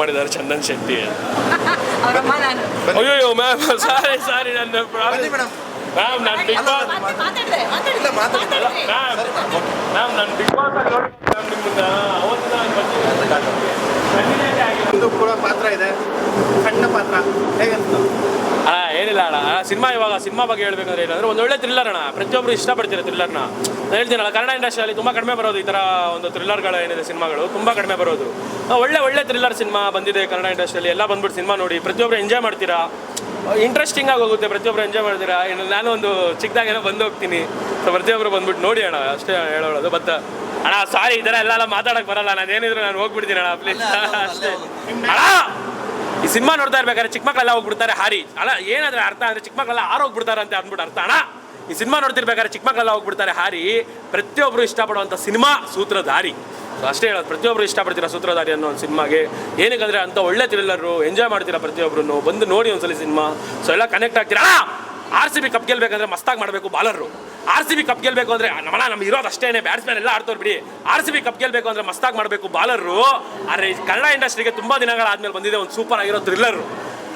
ಮಾಡಿದ್ದಾರೆ ಚಂದನ್ ಶೆಟ್ಟಿ ಅವರಮ್ಮ ನಾನು. ಅಯ್ಯೋ ಮ್ಯಾಮ್ ಸಾರಿ ಸಾರಿ ನನ್ನ ಮ್ಯಾಮ್ ನಾನು ಬಿಗ್ ಬಾಸ್ ಮ್ಯಾಮ್ ಮ್ಯಾಮ್ ನಾನು ಬಿಗ್ ಬಾಸ್ ನಿಮ್ಮನ್ನ ಅವತ್ತು ನಾನು ಬಂದಿದ್ದೆ. ಕಂಟಿನ್ಯೂಟಿ ಆಗಿಲ್ಲ ಇದು ಕೂಡ ಪಾತ್ರ ಇದೆ. ಸಣ್ಣ ಪಾತ್ರ. ಹೇಗಂತ ಅಣ್ಣ ಸಿನಿಮಾ ಇವಾಗ ಸಿನಿಮಾ ಬಗ್ಗೆ ಹೇಳ್ಬೇಕಂದ್ರೆ ಏನಂದ್ರೆ ಒಂದು ಒಳ್ಳೆ ಥ್ರಿಲ್ಲರ್ ಅಣ್ಣ. ಪ್ರತಿಯೊಬ್ಬರು ಇಷ್ಟಪಡ್ತೀರ ಥ್ರಿಲ್ಲರ್ನ ನಾನು ಹೇಳ್ತೀನಲ್ಲ ಕನ್ನಡ ಇಂಡಸ್ಟ್ರಿಯಲ್ಲಿ ತುಂಬ ಕಡಿಮೆ ಬರೋದು ಈ ಥರ ಒಂದು ಥ್ರಿಲ್ಲರ್ಗಳು ಏನಿದೆ ಸಿನಿಮಾಗಳು ತುಂಬ ಕಡಿಮೆ ಬರೋದು. ಒಳ್ಳೆ ಒಳ್ಳೆ ಥ್ರಿಲ್ಲರ್ ಸಿನಿಮಾ ಬಂದಿದೆ ಕನ್ನಡ ಇಂಡಸ್ಟ್ರಿಯಲ್ಲಿ ಎಲ್ಲ ಬಂದ್ಬಿಟ್ಟು ಸಿನಿಮಾ ನೋಡಿ ಪ್ರತಿಯೊಬ್ಬರು ಎಂಜಾಯ್ ಮಾಡ್ತೀರಾ? ಇಂಟ್ರೆಸ್ಟಿಂಗ್ ಆಗಿ ಹೋಗುತ್ತೆ ಪ್ರತಿಯೊಬ್ಬರು ಎಂಜಾಯ್ ಮಾಡ್ತೀರಾ? ಇನ್ನು ನಾನು ಒಂದು ಚಿಕ್ಕದಾಗೇನೋ ಬಂದು ಹೋಗ್ತೀನಿ. ಸೊ ಪ್ರತಿಯೊಬ್ಬರು ಬಂದ್ಬಿಟ್ಟು ನೋಡಿ ಅಣ್ಣ ಅಷ್ಟೇ ಹೇಳೋದು ಬಟ್ ಅಣ್ಣ ಸಾರಿ ಈ ಥರ ಎಲ್ಲ ಎಲ್ಲ ಮಾತಾಡಕ್ಕೆ ಬರಲ್ಲ. ನಾನು ಏನಿದ್ರು ನಾನು ಹೋಗ್ಬಿಡ್ತೀನಿ ಅಣ್ಣ ಪ್ಲೀಸ್ ಅಷ್ಟೇ ಅಣ್ಣ! ಈ ಸಿನಿಮಾ ನೋಡ್ತಾ ಇರ್ಬೇಕಾದ್ರೆ ಚಿಕ್ಕ ಮಕ್ಕಳೆಲ್ಲ ಹೋಗ್ಬಿಡ್ತಾರೆ, ಹಾರಿ. ಅಲ್ಲ, ಏನಾದ್ರೆ ಅರ್ಥ ಅಂದ್ರೆ ಚಿಕ್ಕ ಮಕ್ಕಳೆಲ್ಲ ಆರೋಗ್ಬಿಡ್ತಾರೆ ಅಂತ ಅಂದ್ಬಿಟ್ಟು ಅರ್ಥ, ಅಣ್ಣ. ಈ ಸಿನಿಮಾ ನೋಡ್ತಿರ್ಬೇಕಾದ್ರೆ ಚಿಕ್ಕ ಮಕ್ಕಳೆಲ್ಲ ಹೋಗ್ಬಿಡ್ತಾರೆ, ಹಾರಿ. ಪ್ರತಿಯೊಬ್ಬರು ಇಷ್ಟಪಡುವಂಥ ಸಿನಿಮಾ ಸೂತ್ರಧಾರಿ. ಅಷ್ಟೇ ಹೇಳೋದು ಪ್ರತಿಯೊಬ್ಬರು ಇಷ್ಟಪಡ್ತೀರಾ ಸೂತ್ರಧಾರಿ ಅನ್ನೋ ಒಂದು ಸಿನಿಮಾಗೆ? ಏನಕ್ಕಂದ್ರೆ ಅಂತ ಒಳ್ಳೆ ಥ್ರಿಲ್ಲರು, ಎಂಜಾಯ್ ಮಾಡ್ತೀರಾ ಪ್ರತಿಯೊಬ್ಬರು ಬಂದು ನೋಡಿ ಒಂದ್ಸಲಿ ಸಿನಿಮಾ. ಸೊ ಎಲ್ಲ ಕನೆಕ್ಟ್ ಆಗ್ತೀರಾ? ಆರ್ ಸಿ ಬಿ ಕಪ್ ಗೆಲ್ಬೇಕಂದ್ರೆ ಮಸ್ತಾಗಿ ಮಾಡಬೇಕು ಬಾಲರು ಆರ್ ಸಿ ಬಿ ಕಪ್ ಗೆಲ್ಬೇಕು ಅಂದ್ರೆ ನಮ್ಮಣ್ಣ ನಮ್ಗೆ ಇರೋದು ಅಷ್ಟೇ ಬ್ಯಾಟ್ಸ್ಮನ್ ಎಲ್ಲ ಆಡ್ತವ್ರು ಬಿಡಿ. ಆರ್ ಸಿ ಬಿ ಕಪ್ ಗೆಲ್ಬೇಕು ಅಂದ್ರೆ ಮಸ್ತಾಗಿ ಮಾಡಬೇಕು ಬಾಲರು ಆದರೆ ಕನ್ನಡ ಇಂಡಸ್ಟ್ರಿಗೆ ತುಂಬಾ ದಿನಗಳಾದ್ಮೇಲೆ ಬಂದಿದೆ ಒಂದು ಸೂಪರ್ ಆಗಿರೋ ಥ್ರಿಲ್ಲರು.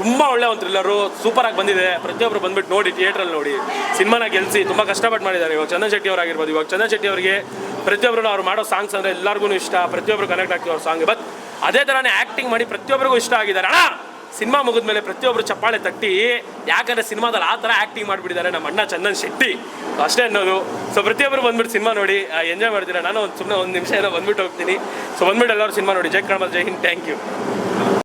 ತುಂಬಾ ಒಳ್ಳೆ ಒಂದು ಥ್ರಿಲ್ಲರು ಸೂಪರ್ ಆಗಿ ಬಂದಿದೆ. ಪ್ರತಿಯೊಬ್ಬರು ಬಂದ್ಬಿಟ್ಟು ನೋಡಿ ಥಿಯೇಟ್ರಲ್ಲಿ ನೋಡಿ. ಸಿನಿಮಾನ ಗೆಲ್ಸಿ, ತುಂಬಾ ಕಷ್ಟಪಟ್ಟು ಮಾಡಿದ್ದಾರೆ ಇವಾಗ ಚಂದನ್ ಶೆಟ್ಟಿ ಅವರಾಗಿರ್ಬೋದು. ಇವಾಗ ಚಂದನ್ ಶೆಟ್ಟಿ ಅವರಿಗೆ ಪ್ರತಿಯೊಬ್ಬರು ಅವ್ರು ಮಾಡೋ ಸಾಂಗ್ಸ್ ಅಂದ್ರೆ ಎಲ್ಲರಿಗೂ ಇಷ್ಟ ಪ್ರತಿಯೊಬ್ಬರು ಕನೆಕ್ಟ್ ಆಗ್ತೀವಿ ಅವ್ರ ಸಾಂಗ್ ಬಟ್ ಅದೇ ಥರನೇ ಆ್ಯಕ್ಟಿಂಗ್ ಮಾಡಿ ಪ್ರತಿಯೊಬ್ಬರಿಗೂ ಇಷ್ಟ ಆಗಿದ್ದಾರೆ. ಅಣ್ಣ! ಸಿನಿಮಾ ಮುಗಿದ್ಮೇಲೆ ಪ್ರತಿಯೊಬ್ಬರು ಚಪ್ಪಾಳೆ ತಟ್ಟಿ, ಯಾಕಂದ್ರೆ ಸಿನಿಮಾದಲ್ಲಿ ಆ ಥರ ಆ್ಯಕ್ಟಿಂಗ್ ಮಾಡಿಬಿಟ್ಟಿದ್ದಾರೆ ನಮ್ಮ ಅಣ್ಣ ಚಂದನ್ ಶೆಟ್ಟಿ. ಅಷ್ಟೇ ಅನ್ನೋದು. ಸೊ ಪ್ರತಿಯೊಬ್ಬರು ಬಂದ್ಬಿಟ್ಟು ಸಿನಿಮಾ ನೋಡಿ ಎಂಜಾಯ್ ಮಾಡ್ತೀರಾ? ನಾನು ಒಂದು ಸುಮ್ಮನೆ ಒಂದು ನಿಮಿಷ ಏನೋ ಬಂದ್ಬಿಟ್ಟು ಹೋಗ್ತೀನಿ. ಸೊ ಬಂದ್ಬಿಟ್ಟು ಎಲ್ಲರೂ ಸಿನಿಮಾ ನೋಡಿ. ಜೈ ಕ್ರಮ ಜೈ ಹಿಂದ್ ಥ್ಯಾಂಕ್ ಯು